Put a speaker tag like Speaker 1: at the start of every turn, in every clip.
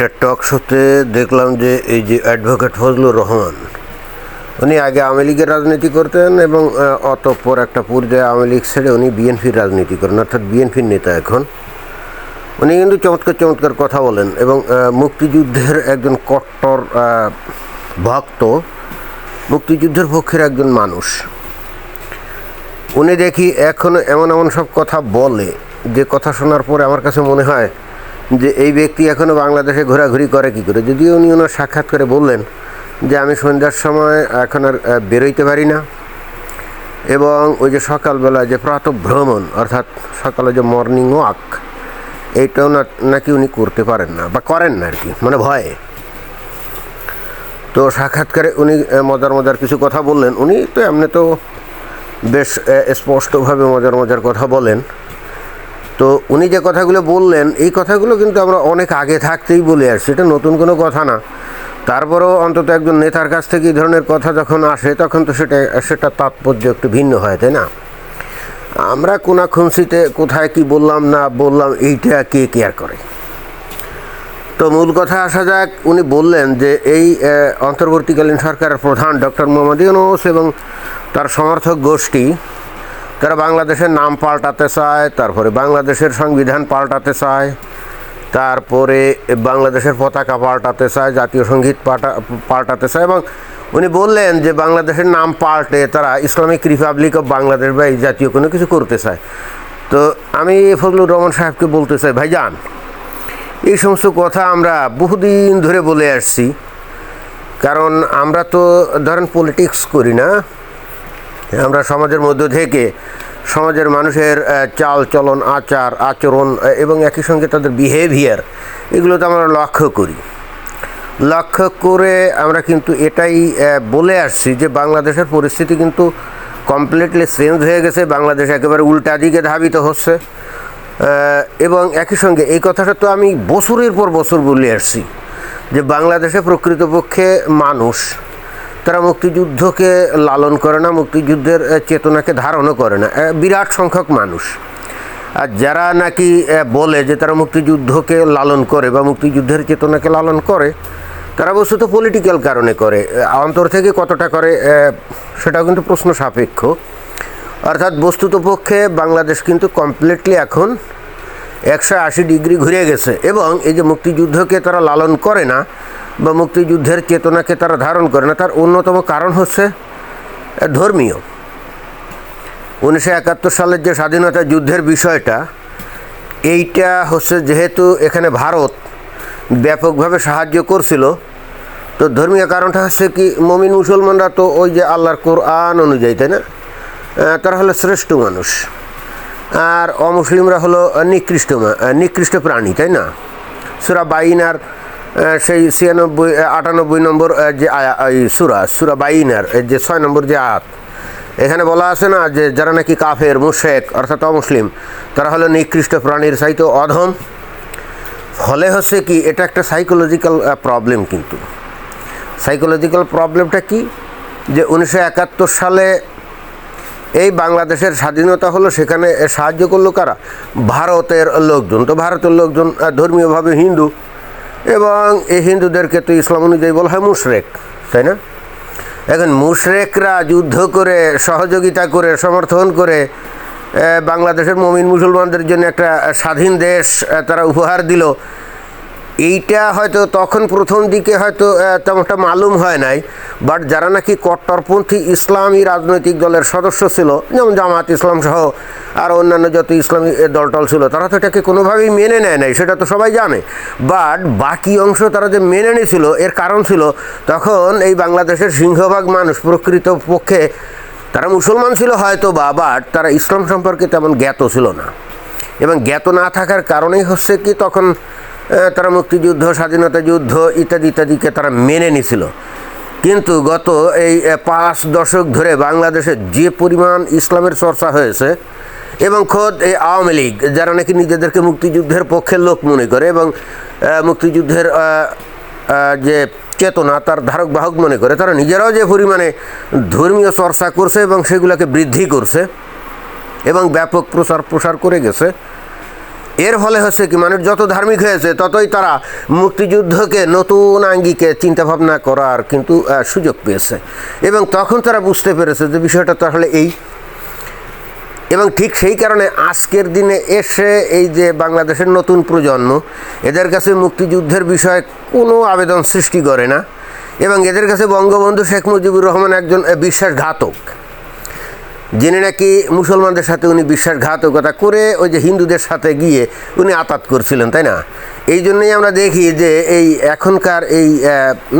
Speaker 1: একটা টক শোতে দেখলাম যে এই যে অ্যাডভোকেট ফজলুর রহমান, উনি আগে আওয়ামী লীগের রাজনীতি করতেন এবং অতঃপর একটা পর্যায়ে আওয়ামী লীগ ছেড়ে উনি বিএনপির রাজনীতি করেন, অর্থাৎ বিএনপির নেতা এখন। উনি কিন্তু চমৎকার চমৎকার কথা বলেন এবং মুক্তিযুদ্ধের একজন কট্টর ভক্ত, মুক্তিযুদ্ধের পক্ষের একজন মানুষ। উনি দেখি এখন এমন এমন সব কথা বলে, যে কথা শোনার পরে আমার কাছে মনে হয় যে এই ব্যক্তি এখনও বাংলাদেশে ঘোরাঘুরি করে কি করে? যদিও উনি ওনার সাক্ষাৎ করে বললেন যে আমি সন্ধ্যার সময় এখন আর বেরোইতে পারি না। এবং ওই যে সকালবেলা যে প্রাতঃ ভ্রমণ, অর্থাৎ সকালে যে মর্নিং ওয়াক এইটাও না নাকি উনি করতে পারেন না, বা করেন না আর কি মানে ভয়ে। তো সাক্ষাৎকারে উনি মজার মজার কিছু কথা বললেন। উনি তো এমনি তো বেশ স্পষ্টভাবে মজার মজার কথা বলেন। তো উনি যে কথাগুলো বললেন, এই কথাগুলো কিন্তু আমরা অনেক আগে থাকতেই বলে আসছি এটা নতুন কোনো কথা না। তারপরেও অন্তত একজন নেতার কাছ থেকে এই ধরনের কথা যখন আসে, তখন তো সেটা সেটা তাৎপর্য একটু ভিন্ন হয়, তাই না? আমরা কোনা খুনসিতে কোথায় কি বললাম না বললাম, এইটা কে কেয়ার করে? তো মূল কথা আসা যাক, উনি বললেন যে এই অন্তর্বর্তীকালীন সরকারের প্রধান ডক্টর মোহাম্মদ ইউনুস এবং তার সমর্থক গোষ্ঠী তারা বাংলাদেশের নাম পাল্টাতে চায়, তারপরে বাংলাদেশের সংবিধান পাল্টাতে চায়, তারপরে বাংলাদেশের পতাকা পাল্টাতে চায়, জাতীয় সংগীত পাল্টা, পাল্টাতে চায় এবং উনি বললেন যে বাংলাদেশের নাম পাল্টে তারা ইসলামিক রিপাবলিক অফ বাংলাদেশ বা এই জাতীয় কোনো কিছু করতে চায়। তো আমি ফজলুর রহমান সাহেবকে বলতে চাই, ভাইজান, এই সমস্ত কথা আমরা বহুদিন ধরে বলে আসছি, কারণ আমরা তো ধরেন পলিটিক্স করি না আমরা সমাজের মধ্য থেকে সমাজের মানুষের চাল, চলন, আচার, আচরণ এবং একই সঙ্গে তাদের বিহেভিয়ার এগুলো তো আমরা লক্ষ্য করি। লক্ষ্য করে আমরা কিন্তু এটাই বলে আসছি যে বাংলাদেশের পরিস্থিতি কিন্তু কমপ্লিটলি চেঞ্জ হয়ে গেছে। বাংলাদেশ একেবারে উল্টা দিকে ধাবিত হচ্ছে। এবং একই সঙ্গে এই কথাটা তো আমি বছরের পর বছর বলে আসছি যে বাংলাদেশে প্রকৃতপক্ষে মানুষ তারা মুক্তিযুদ্ধকে লালন করে না, মুক্তিযুদ্ধের চেতনাকে ধারণও করে না। বিরাট সংখ্যক মানুষ। আর যারা নাকি বলে যে তারা মুক্তিযুদ্ধকে লালন করে বা মুক্তিযুদ্ধের চেতনাকে লালন করে, তারা বস্তুত পলিটিক্যাল কারণে করে। অন্তর থেকে কতটা করে সেটাও কিন্তু প্রশ্ন সাপেক্ষ। অর্থাৎ বস্তুত পক্ষে বাংলাদেশ কিন্তু কমপ্লিটলি এখন একশো আশি ডিগ্রি ঘুরে গেছে। এবং এই যে মুক্তিযুদ্ধকে তারা লালন করে না বা মুক্তিযুদ্ধের চেতনাকে তারা ধারণ করে না। তার অন্যতম কারণ হচ্ছে ধর্মীয়। উনিশশো একাত্তর সালের যে স্বাধীনতা যুদ্ধের বিষয়টা এইটা হচ্ছে যেহেতু এখানে ভারত ব্যাপকভাবে সাহায্য করছিল তো ধর্মীয় কারণটা হচ্ছে কি মমিন মুসলমানরা তো ওই যে আল্লাহর কোরআন অনুযায়ী তাই না? তারা হলো শ্রেষ্ঠ মানুষ। আর অমুসলিমরা হলো নিকৃষ্ট নিকৃষ্ট প্রাণী তাই না? সুরা বাইনার আহ, সেই ছিয়ানব্বই আটানব্বই নম্বর যে সুরা সুরা বাইনার যে ছয় নম্বর যে আয়াত, এখানে বলা আছে না যে যারা নাকি কাফের মুশেক অর্থাৎ অমুসলিম, তারা হলো নিকৃষ্ট প্রাণীর চাইতে অধম। ফলে হচ্ছে কি, এটা একটা সাইকোলজিক্যাল প্রবলেম কিন্তু। সাইকোলজিক্যাল প্রবলেমটা কি? যে উনিশশো একাত্তর সালে এই বাংলাদেশের স্বাধীনতা হলো, সেখানে সাহায্য করল কারা? ভারতের লোকজন। তো ভারতের লোকজন ধর্মীয়ভাবে হিন্দু। এবং এই হিন্দুদেরকে তো ইসলাম অনুযায়ী বলা হয় মুশরেক, তাই না? এখন মুশরেকরা যুদ্ধ করে, সহযোগিতা করে, সমর্থন করে বাংলাদেশের মমিন মুসলমানদের জন্য একটা স্বাধীন দেশ তারা উপহার দিল। এইটা হয়তো তখন প্রথম দিকে হয়তো তেমনটা মালুম হয় নাই বাট যারা নাকি কট্টরপন্থী ইসলামী রাজনৈতিক দলের সদস্য ছিল, যেমন জামাত ইসলাম সহ আর অন্যান্য যত ইসলামী দলটল ছিল, তারা তো এটাকে কোনোভাবেই মেনে নেয় নাই, সেটা তো সবাই জানে। বাট বাকি অংশ তারা যে মেনে নিয়েছিল, এর কারণ ছিল তখন এই বাংলাদেশের সিংহভাগ মানুষ প্রকৃত পক্ষে, তারা মুসলমান ছিল হয়তো বা বাট তারা ইসলাম সম্পর্কে তেমন জ্ঞাত ছিল না। এবং জ্ঞাত না থাকার কারণেই হচ্ছে কি, তখন তারা মুক্তিযুদ্ধ, স্বাধীনতা যুদ্ধ ইত্যাদি ইত্যাদিকে তারা মেনে নিছিল। কিন্তু গত এই পাঁচ দশক ধরে বাংলাদেশে যে পরিমাণ ইসলামের চর্চা হয়েছে এবং খোদ এই আওয়ামী লীগ, যারা নাকি নিজেদেরকে মুক্তিযুদ্ধের পক্ষের লোক মনে করে এবং মুক্তিযুদ্ধের যে চেতনা তার ধারক বাহক মনে করে, তারা নিজেরাও যে পরিমাণে ধর্মীয় চর্চা করছে এবং সেগুলোকে বৃদ্ধি করছে এবং ব্যাপক প্রচার প্রসার করে গেছে এর ফলে হচ্ছে কি, মানুষ যত ধার্মিক হয়েছে, ততই তারা মুক্তিযুদ্ধকে নতুন আঙ্গিকে চিন্তাভাবনা করার কিন্তু সুযোগ পেয়েছে। এবং তখন তারা বুঝতে পেরেছে যে বিষয়টা তাহলে এই। এবং ঠিক সেই কারণে আজকের দিনে এসে এই যে বাংলাদেশের নতুন প্রজন্ম, এদের কাছে মুক্তিযুদ্ধের বিষয়ে কোনো আবেদন সৃষ্টি করে না। এবং এদের কাছে বঙ্গবন্ধু শেখ মুজিবুর রহমান একজন বিশ্বাসঘাতক। যিনি নাকি মুসলমানদের সাথে উনি বিশ্বাসঘাতকতা করে ওই যে হিন্দুদের সাথে গিয়ে উনি আতাত করছিলেন, তাই না? এই জন্যই আমরা দেখি যে এই এখনকার এই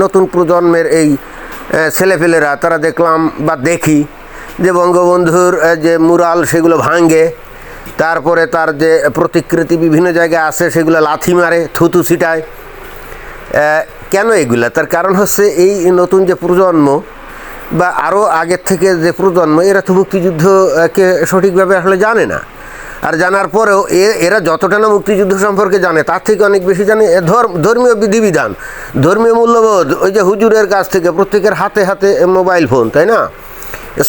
Speaker 1: নতুন প্রজন্মের এই ছেলেপেলেরা, তারা দেখলাম বা দেখি যে বঙ্গবন্ধুর যে মুরাল সেগুলো ভাঙ্গে তারপরে তার যে প্রতিকৃতি বিভিন্ন জায়গায় আছে, সেগুলো লাথি মারে, থুতু ছিটায়। কেন এগুলা? তার কারণ হচ্ছে এই নতুন যে প্রজন্ম বা আরও আগের থেকে যে প্রজন্ম, এরা তো মুক্তিযুদ্ধকে সঠিকভাবে আসলে জানে না। আর জানার পরেও এ, এরা যতটা না মুক্তিযুদ্ধ সম্পর্কে জানে, তার থেকে অনেক বেশি জানে। ধর্মীয় বিধিবিধান, ধর্মীয় মূল্যবোধ, ওই যে হুজুরের কাছ থেকে প্রত্যেকের হাতে হাতে মোবাইল ফোন, তাই না?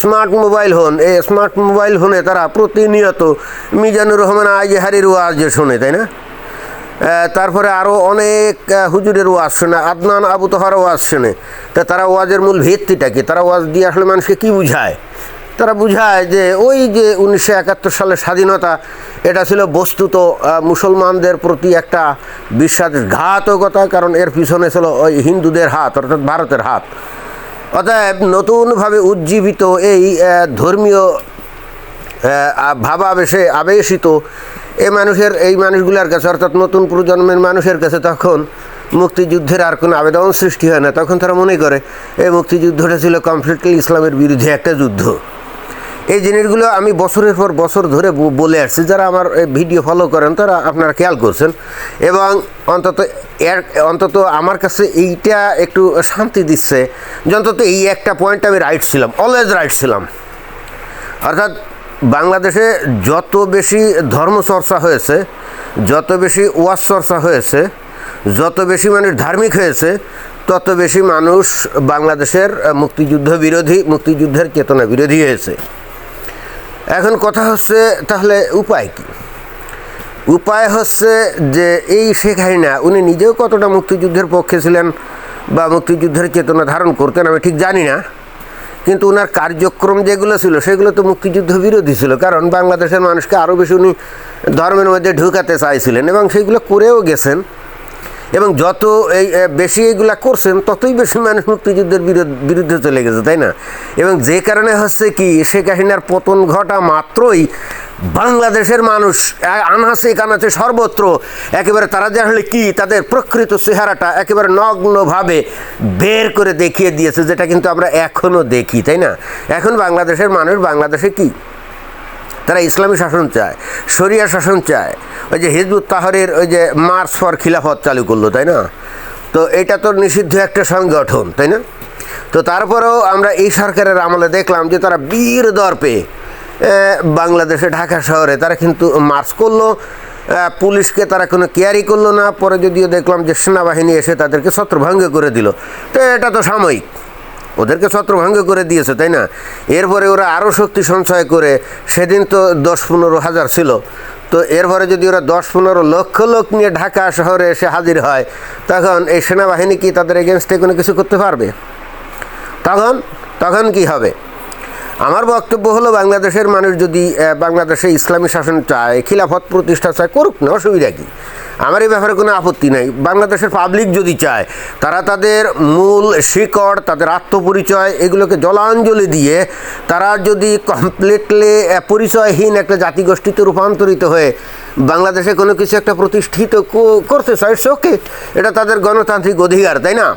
Speaker 1: স্মার্ট মোবাইল ফোন, এই স্মার্ট মোবাইল ফোনে তারা প্রতিনিয়ত মিজানুর রহমান আজহারির ওয়াজ শোনে, তাই না? তারপরে আরও অনেক হুজুরের ওয়াজ শোনে, আদনান আবু তোহার শোনে। তা তারা ওয়াজের মূল ভিত্তিটা কি? তারা ওয়াজ দিয়ে আসলে মানুষকে কী বুঝায়? তারা বুঝায় যে ওই যে উনিশশো একাত্তর সালের স্বাধীনতা, এটা ছিল বস্তুত মুসলমানদের প্রতি একটা বিশ্বাসঘাতকতা, কারণ এর পিছনে ছিল ওই হিন্দুদের হাত, অর্থাৎ ভারতের হাত। অতএব নতুনভাবে উজ্জীবিত এই ধর্মীয় ভাবাবেশে আবেশিত এই মানুষের এই মানুষগুলোর কাছে, অর্থাৎ নতুন প্রজন্মের মানুষের কাছে তখন মুক্তিযুদ্ধের আর কোনো আবেদন সৃষ্টি হয় না। তখন তারা মনে করে, এই মুক্তিযুদ্ধটা ছিল কমপ্লিটলি ইসলামের বিরুদ্ধে একটা যুদ্ধ। এই জিনিসগুলো আমি বছরের পর বছর ধরে বলে আসছি। যারা আমার ভিডিও ফলো করেন, তারা আপনারা খেয়াল করছেন। এবং অন্তত এর অন্তত আমার কাছে এইটা একটু শান্তি দিচ্ছে। যে অন্তত এই একটা পয়েন্ট আমি রাইট ছিলাম অলওয়েজ রাইট ছিলাম। অর্থাৎ বাংলাদেশে যত বেশি ধর্মচর্চা হয়েছে, যত বেশি ওয়াজ চর্চা হয়েছে, যত বেশি মানুষ ধার্মিক হয়েছে, তত বেশি মানুষ বাংলাদেশের মুক্তিযুদ্ধ বিরোধী, মুক্তিযুদ্ধের চেতনা বিরোধী হয়েছে। এখন কথা হচ্ছে, তাহলে উপায় কি? উপায় হচ্ছে যে এই শেখ হাসিনা, উনি নিজেও কতটা মুক্তিযুদ্ধের পক্ষে ছিলেন বা মুক্তিযুদ্ধের চেতনা ধারণ করতেন আমি ঠিক জানি না। কিন্তু ওনার কার্যক্রম যেগুলো ছিল, সেগুলো তো মুক্তিযুদ্ধ বিরোধী ছিল। কারণ বাংলাদেশের মানুষকে আরও বেশি উনি ধর্মের মধ্যে ঢুকাতে চাইছিলেন এবং সেগুলো করেও গেছেন। এবং যত এই বেশি এইগুলা করছেন, ততই বেশি মানুষ মুক্তিযুদ্ধের বিরুদ্ধে চলে গেছে, তাই না? এবং যে কারণে হচ্ছে কি, শেখ হাসিনার পতন ঘটা মাত্রই বাংলাদেশের মানুষ আ- আনাচে কানাচে সর্বত্র, একেবারে তারা আসলে কি, তাদের প্রকৃত চেহারাটা একেবারে নগ্নভাবে বের করে দেখিয়ে দিয়েছে, যেটা কিন্তু আমরা এখনও দেখি, তাই না? এখন বাংলাদেশের মানুষ, বাংলাদেশে কি? তারা ইসলামী শাসন চায়, শরিয়া শাসন চায়, ওই যে হিজবুত তাহরের ওই যে মার্চ ফর খিলাফত চালু করল, তাই না? তো এটা তো নিষিদ্ধ একটা সংগঠন, তাই না? তো তারপরেও আমরা এই সরকারের আমলে দেখলাম যে তারা বীর দর্পে বাংলাদেশে ঢাকা শহরে তারা কিন্তু মার্চ করল পুলিশকে তারা কোনো কেয়ারই করল না, পরে যদিও দেখলাম যে সেনাবাহিনী এসে তাদেরকে ছত্রভঙ্গ করে দিল। তো এটা তো সাময়িক। ওদেরকে ছত্রভঙ্গ করে দিয়েছে, তাই না? এরপরে ওরা আরও শক্তি সঞ্চয় করে, সেদিন তো দশ পনেরো হাজার ছিল। তো এরপরে যদি ওরা দশ পনেরো লক্ষ লোক নিয়ে ঢাকা শহরে এসে হাজির হয়, তখন এই সেনাবাহিনী কি তাদের এগেনস্টে কোনো কিছু করতে পারবে? তখন তখন কি হবে? আমার বক্তব্য হলো, বাংলাদেশের মানুষ যদি বাংলাদেশে ইসলামী শাসন চায়, খিলাফত প্রতিষ্ঠা চায়, করুক না, অসুবিধা কি? আমার এই ব্যাপারে কোনো আপত্তি নাই। বাংলাদেশের পাবলিক যদি চায়, তারা তাদের মূল শিকড়, তাদের আত্মপরিচয় এগুলোকে জলাঞ্জলি দিয়ে, তারা যদি কমপ্লিটলি পরিচয়হীন একটা জাতিগোষ্ঠীতে রূপান্তরিত হয়ে বাংলাদেশে কোনো কিছু একটা প্রতিষ্ঠিত করতে চায় ওকে এটা তাদের গণতান্ত্রিক অধিকার, তাই না?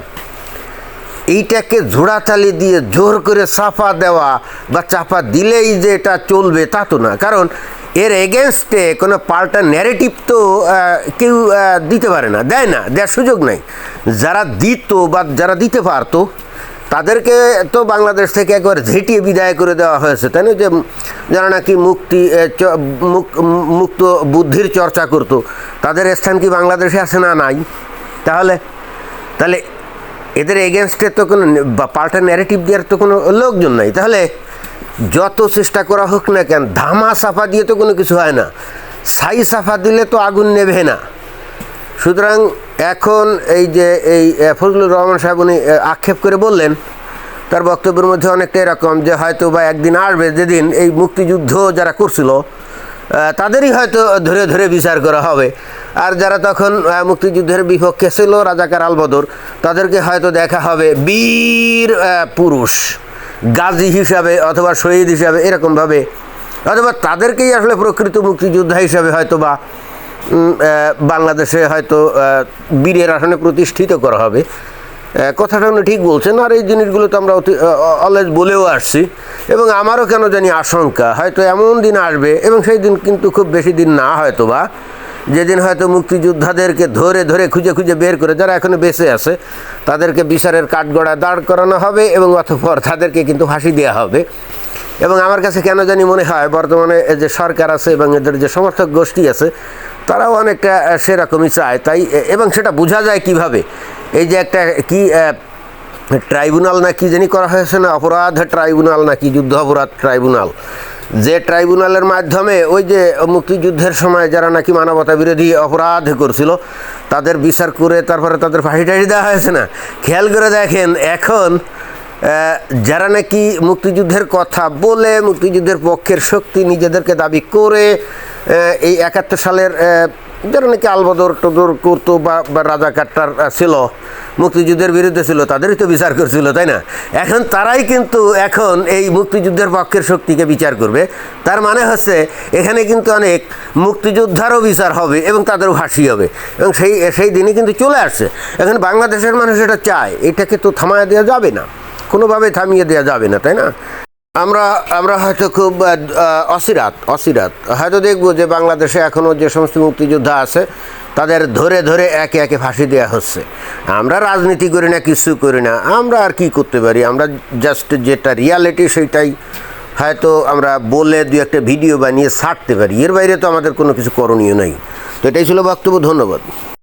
Speaker 1: এইটাকে জোড়াতালি দিয়ে জোর করে চাপা দেওয়া বা চাপা দিলেই যে এটা চলবে তা তো না। কারণ এর এগেনস্টে কোনো পাল্টা ন্যারেটিভ তো কেউ দিতে পারে না, দেয় না, দেওয়ার সুযোগ নাই। যারা দিত বা যারা দিতে পারতো, তাদেরকে তো বাংলাদেশ থেকে একবার ঝেঁটিয়ে বিদায় করে দেওয়া হয়েছে, তাই না? যে যারা নাকি মুক্তি মুক্ত বুদ্ধির চর্চা করতো, তাদের স্থান কি বাংলাদেশে আছে না নাই? তাহলে তাহলে এদের এগেনস্টে তো কোনো পাল্টা ন্যারেটিভ দেওয়ার তো কোনো লোকজন নাই। তাহলে যত চেষ্টা করা হোক না কেন, ধামা সাফা দিয়ে তো কোনো কিছু হয় না। ছাই সাফা দিলে তো আগুন নেবে না। সুতরাং এখন এই যে এই ফজলুর রহমান সাহেব উনি আক্ষেপ করে বললেন, তার বক্তব্যের মধ্যে অনেকটা এরকম যে হয়তো বা একদিন আসবে যেদিন এই মুক্তিযুদ্ধ যারা করছিল তাদেরই হয়তো ধরে ধরে বিচার করা হবে। আর যারা তখন মুক্তিযুদ্ধের বিপক্ষে ছিল রাজাকার আলবদর, তাদেরকে হয়তো দেখা হবে বীর পুরুষ, গাজী হিসাবে অথবা শহীদ হিসাবে এরকমভাবে। অথবা তাদেরকেই আসলে প্রকৃত মুক্তিযোদ্ধা হিসাবে হয়তো বা বাংলাদেশে হয়তো বীরের আসনে প্রতিষ্ঠিত করা হবে। কথাটা উনি ঠিক বলছেন, আর এই জিনিসগুলো তো আমরা অলওয়েজ বলেও আসছি। এবং আমারও কেন জানি আশঙ্কা, হয়তো এমন দিন আসবে, এবং সেই দিন কিন্তু খুব বেশি দিন না হয়তো বা যেদিন হয়তো মুক্তিযোদ্ধাদেরকে ধরে ধরে খুঁজে খুঁজে বের করে, যারা এখনও বেঁচে আছে, তাদেরকে বিচারের কাঠগড়ায় দাঁড় করানো হবে, এবং অতঃপর তাদেরকে কিন্তু ফাঁসি দেওয়া হবে। এবং আমার কাছে কেন জানি মনে হয়, বর্তমানে যে সরকার আছে, এবং এদের যে সমর্থক গোষ্ঠী আছে, তারাও অনেকটা সেরকমই চায়। তাই, এবং সেটা বোঝা যায় কীভাবে? এই যে একটা কি ট্রাইব্যুনাল না কি জানি করা হয়েছে না, অপরাধ ট্রাইব্যুনাল নাকি যুদ্ধ অপরাধ ট্রাইব্যুনাল। যে ট্রাইব্যুনালের মাধ্যমে ওই যে মুক্তিযুদ্ধের সময় যারা নাকি মানবতা বিরোধী অপরাধ করছিল, তাদের বিচার করে তারপরে তাদের ফাঁসি টাসি দেওয়া হয়েছে না? খেয়াল করে দেখেন, এখন যারা নাকি মুক্তিযুদ্ধের কথা বলে, মুক্তিযুদ্ধের পক্ষের শক্তি নিজেদেরকে দাবি করে এই একাত্তর সালের যারা নাকি আলবদর টদর করতো বা রাজাকারটার ছিল, মুক্তিযুদ্ধের বিরুদ্ধে ছিল, তাদেরই তো বিচার করছিল, তাই না? এখন তারাই কিন্তু এখন এই মুক্তিযুদ্ধের পক্ষের শক্তিকে বিচার করবে। তার মানে হচ্ছে, এখানে কিন্তু অনেক মুক্তিযোদ্ধারও বিচার হবে এবং তাদেরও ফাঁসি হবে। এবং সেই সেই দিনই কিন্তু চলে আসছে। এখন বাংলাদেশের মানুষ এটা চায়, এটাকে তো থামায় দেওয়া যাবে না। কোনোভাবে থামিয়ে দেওয়া যাবে না, তাই না? আমরা আমরা হয়তো খুব অসিরাত অসিরাত হয়তো দেখব যে বাংলাদেশে এখনও যে সমস্ত মুক্তিযোদ্ধা আছে, তাদের ধরে ধরে একে একে ফাঁসি দেওয়া হচ্ছে। আমরা রাজনীতি করি না, কিছু করি না। আমরা আর কি করতে পারি? আমরা জাস্ট যেটা রিয়ালিটি সেইটাই হয়তো আমরা বলে দু একটা ভিডিও বানিয়ে ছাড়তে পারি। এর বাইরে তো আমাদের কোনো কিছু করণীয় নেই। তো এটাই ছিল বক্তব্য, ধন্যবাদ।